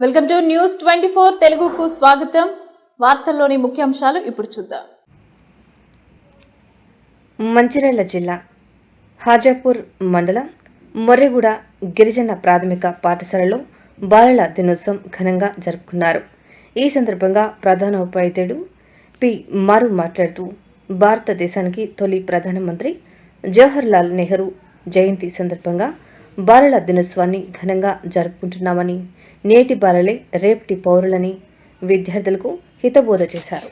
Welcome to news twenty four తెలుగుకు స్వాగతం. వార్తల్లోని ముఖ్యాంశాలు ఇప్పుడు చూద్దాం. మంచిర్యాల జిల్లా హాజాపూర్ మండలం మొర్రిగూడ గిరిజన ప్రాథమిక పాఠశాలలో బాలల దినోత్సవం ఘనంగా జరుపుకున్నారు. ఈ సందర్భంగా ప్రధాన ఉపాధ్యాయుడు పి. మారు మాట్లాడుతూ భారతదేశానికి తొలి ప్రధానమంత్రి జవహర్ లాల్ నెహ్రూ జయంతి సందర్భంగా బాలల దినోత్సవాన్ని ఘనంగా జరుపుకుంటున్నామని నేటి బాలలే రేపటి పౌరులని విద్యార్థులకు హితబోధ చేశారు.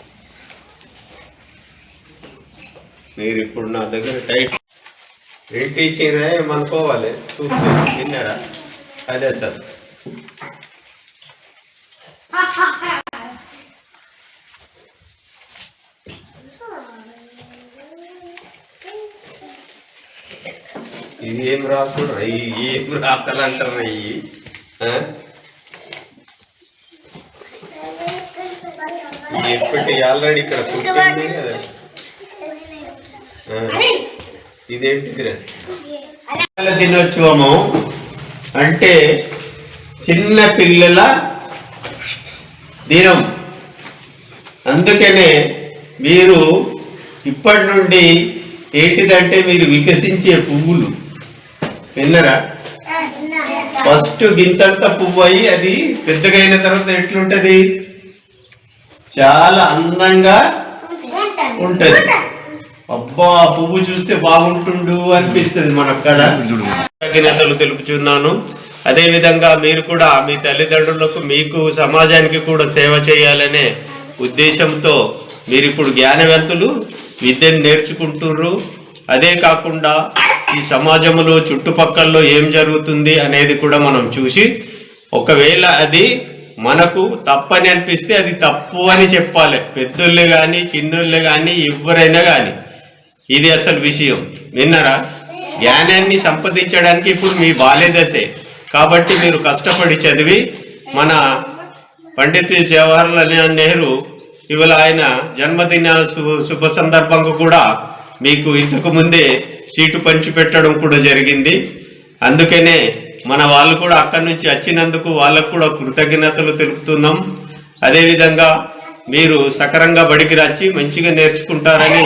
మీరు ఇప్పుడు నా దగ్గర టైట్ ఏం టీచింగ్ ఏమనుకోవాలి? చూస్తే విన్నారా? అదే సార్. ఇది ఏం రాకుండా ఏం రాతలంటారు అయ్యి? ఎప్పటి ఆల్రెడీ ఇక్కడ ఆ. ఇదేంటిదిరా దినోత్సవము అంటే చిన్న పిల్లల దినం. అందుకనే మీరు ఇప్పటి నుండి ఏంటిదంటే మీరు వికసించే పువ్వులు. విన్నరా? ఫస్ట్ గింతంత పువ్వు అయ్యి అది పెద్దగా అయిన తర్వాత ఎట్లుంటది? చాలా అందంగా ఉంటది. అబ్బా పువ్వు చూస్తే బాగుంటుండు అనిపిస్తుంది మనకు కదా కృతజ్ఞతలు తెలుపుచున్నాను. అదే విధంగా మీరు కూడా మీ తల్లిదండ్రులకు మీకు సమాజానికి కూడా సేవ చేయాలనే ఉద్దేశంతో మీరు ఇప్పుడు జ్ఞానవంతులు విద్యను నేర్చుకుంటుర్రు. అదే కాకుండా ఈ సమాజంలో చుట్టుపక్కల్లో ఏం జరుగుతుంది అనేది కూడా మనం చూసి ఒకవేళ అది మనకు తప్పని అనిపిస్తే అది తప్పు అని చెప్పాలి. పెద్దోళ్ళే కానీ చిన్నోళ్ళే కానీ ఎవరైనా కానీ ఇది అసలు విషయం. విన్నారా? జ్ఞానాన్ని సంపాదించడానికి ఇప్పుడు మీ బాల్యదశే. కాబట్టి మీరు కష్టపడి చదివి మన పండిత్ జవహర్లాల్ నెహ్రూ ఇవాళ ఆయన జన్మదిన శుభ సందర్భంగా కూడా మీకు ఇంతకు ముందే సీటు పంచిపెట్టడం కూడా జరిగింది. అందుకనే మన వాళ్ళు కూడా అక్కడి నుంచి వచ్చినందుకు వాళ్ళకు కూడా కృతజ్ఞతలు తెలుపుతున్నాం. అదేవిధంగా మీరు సకరంగా బడికి వచ్చి మంచిగా నేర్చుకుంటారని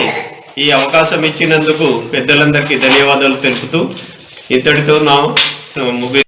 ఈ అవకాశం ఇచ్చినందుకు పెద్దలందరికీ ధన్యవాదాలు తెలుపుతూ ఇంతటితో నా ముగి